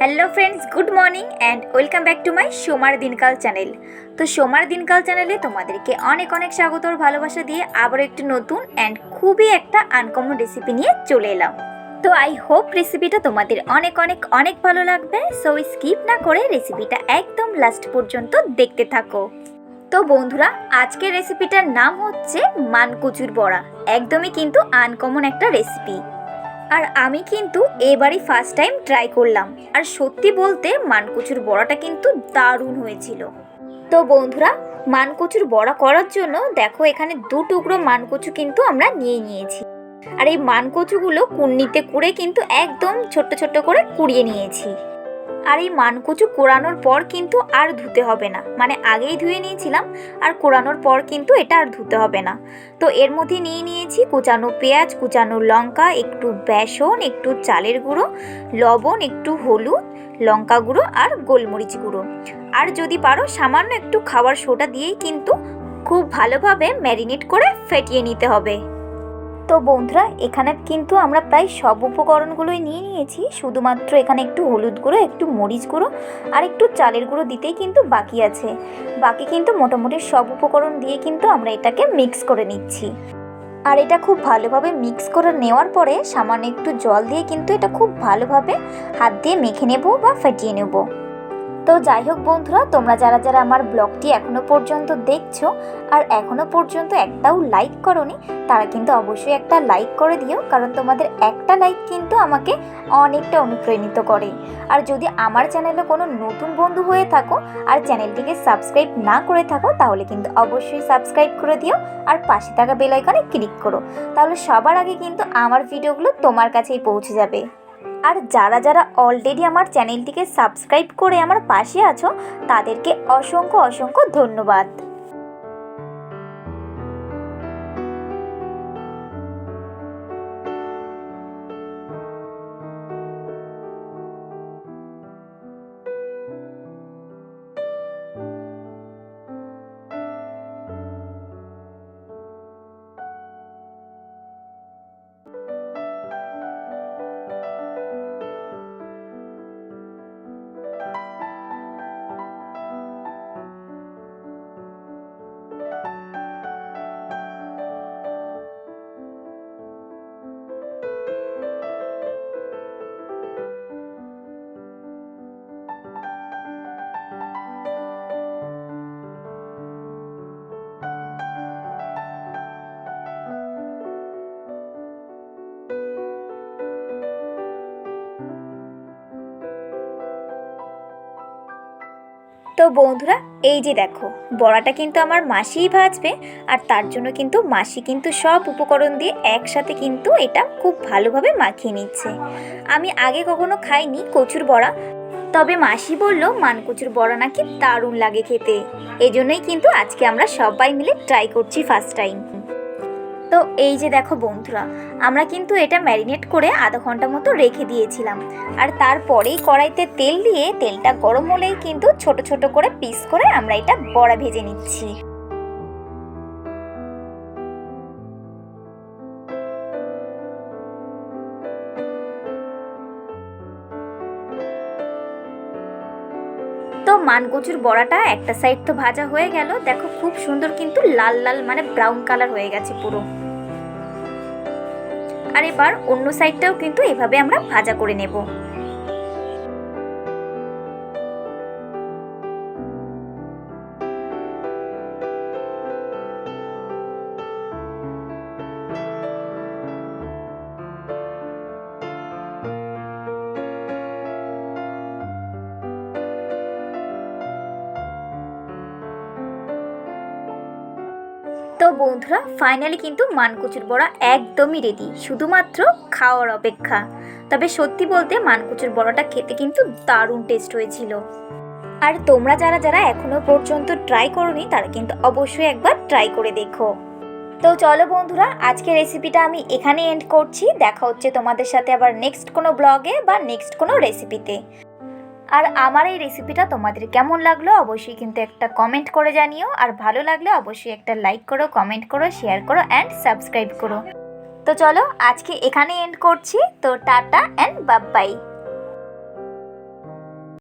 Hello friends, good morning and welcome back to my সোমার দিনকাল channel. তো সোমার দিনকাল চ্যানেলে তোমাদেরকে অনেক অনেক স্বাগত আর ভালোবাসা দিয়ে আবার একটি নতুন অ্যান্ড খুবই একটা আনকমন রেসিপি নিয়ে চলে এলাম। তো আই হোপ রেসিপিটা তোমাদের অনেক অনেক অনেক ভালো লাগবে সো স্কিপ না করে রেসিপিটা একদম লাস্ট পর্যন্ত দেখতে থাকো। তো বন্ধুরা, আজকের রেসিপিটার নাম হচ্ছে মানকচুর বড়া, একদমই কিন্তু আনকমন একটা রেসিপি আর আমি কিন্তু এবারই ফার্স্ট টাইম ট্রাই করলাম। আর সত্যি বলতে মানকুচুর বড়াটা কিন্তু দারুণ হয়েছিল। তো বন্ধুরা, মানকচুর বড়া করার জন্য দেখো এখানে দু টুকরো মানকচু কিন্তু আমরা নিয়ে নিয়েছি। আর এই মানকচুগুলো কুন্নিতে কুড়ে কিন্তু একদম ছোট্ট ছোট্ট করে কুড়িয়ে নিয়েছি। আর এই মানকুচু কোড়ানোর পর কিন্তু আর ধুতে হবে না। মানে আগেই ধুয়ে নিয়েছিলাম, আর কোড়ানোর পর কিন্তু এটা আর ধুতে হবে না। তো এর মধ্যে নিয়ে নিয়েছি কুচানো পেঁয়াজ, কুচানো লঙ্কা, একটু বেসন, একটু চালের গুঁড়ো, লবণ, একটু হলুদ, লঙ্কা গুঁড়ো আর গোলমরিচ গুঁড়ো। আর যদি পারো সামান্য একটু খাবার সোডা দিয়েই কিন্তু খুব ভালোভাবে ম্যারিনেট করে ফেটিয়ে নিতে হবে। তো বন্ধুরা, এখানে কিন্তু আমরা প্রায় সব উপকরণগুলোই নিয়ে নিয়েছি। শুধুমাত্র এখানে একটু হলুদ গুঁড়ো, একটু মরিচ গুঁড়ো আর একটু চালের গুঁড়ো দিতেই কিন্তু বাকি আছে। বাকি কিন্তু মোটামুটি সব উপকরণ দিয়ে কিন্তু আমরা এটাকে মিক্স করে নিচ্ছি। আর এটা খুব ভালোভাবে মিক্স করে নেওয়ার পরে সামান্য একটু জল দিয়ে কিন্তু এটা খুব ভালোভাবে হাত দিয়ে মেখে নেব বা ফাটিয়ে নেব। তো যাই হোক বন্ধুরা, তোমরা যারা যারা আমার ব্লগটি এখনও পর্যন্ত দেখছ আর এখনও পর্যন্ত একটাও লাইক করনি, তারা কিন্তু অবশ্যই একটা লাইক করে দিও, কারণ তোমাদের একটা লাইক কিন্তু আমাকে অনেকটা অনুপ্রাণিত করে। আর যদি আমার চ্যানেলে কোনো নতুন বন্ধু হয়ে থাকো আর চ্যানেলটিকে সাবস্ক্রাইব না করে থাকো, তাহলে কিন্তু অবশ্যই সাবস্ক্রাইব করে দিও আর পাশে থাকা বেল আইকনে ক্লিক করো। তাহলে সবার আগে কিন্তু আমার ভিডিওগুলো তোমার কাছেই পৌঁছে যাবে। আর যারা যারা অলরেডি আমার চ্যানেলটিকে সাবস্ক্রাইব করে আমার পাশে আছো, তাদেরকে অসংখ্য অসংখ্য ধন্যবাদ। তো বন্ধুরা, এই যে দেখো, বড়াটা কিন্তু আমার মাসিই ভাজবে আর তার জন্য কিন্তু মাসি কিন্তু সব উপকরণ দিয়ে একসাথে কিন্তু এটা খুব ভালোভাবে মাখিয়ে নিচ্ছে। আমি আগে কখনো খাইনি কচুর বড়া, তবে মাসি বলল মানকচুর বড়া নাকি দারুণ লাগে খেতে। এজন্যই জন্যই কিন্তু আজকে আমরা সবাই মিলে ট্রাই করছি ফার্স্ট টাইম তো এই যে দেখো বন্ধুরা, আমরা কিন্তু এটা ম্যারিনেট করে আধা ঘণ্টা মতো রেখে দিয়েছিলাম। আর তারপরেই কড়াইতে তেল দিয়ে তেলটা গরম হলেই কিন্তু ছোট ছোট করে পিস করে আমরা এটা বড়া ভেজে নিচ্ছি। তো মানকচুর বড়াটা একটা সাইড তো ভাজা হয়ে গেল। দেখো খুব সুন্দর কিন্তু লাল লাল মানে ব্রাউন কালার হয়ে গেছে পুরো। আর এবার অন্য সাইডটাও কিন্তু এভাবে আমরা ভাজা করে নেব। বন্ধুরা ফাইনালি কিন্তু মানকুচুর বড়া একদমই রেডি শুধুমাত্র খাওয়ার অপেক্ষা। তবে সত্যি বলতে মানকুচুর বড়াটা খেতে কিন্তু দারুণ টেস্ট হয়েছিল। আর তোমরা যারা যারা এখনও পর্যন্ত ট্রাই করনি, তারা কিন্তু অবশ্যই একবার ট্রাই করে দেখো। তো চলো বন্ধুরা, আজকের রেসিপিটা আমি এখানে এন্ড করছি। দেখা হচ্ছে তোমাদের সাথে আবার নেক্সট কোনো ব্লগে বা নেক্সট কোনো রেসিপিতে আর আমার এই রেসিপিটা তোমাদের কেমন লাগল অবশ্যই কিন্তু একটা কমেন্ট করে জানিও। আর ভালো লাগলে অবশ্যই একটা লাইক করো কমেন্ট করো শেয়ার করো অ্যান্ড সাবস্ক্রাইব করো। তো চলো আজকে এখানে এন্ড করছি। তো টাটা অ্যান্ড বাই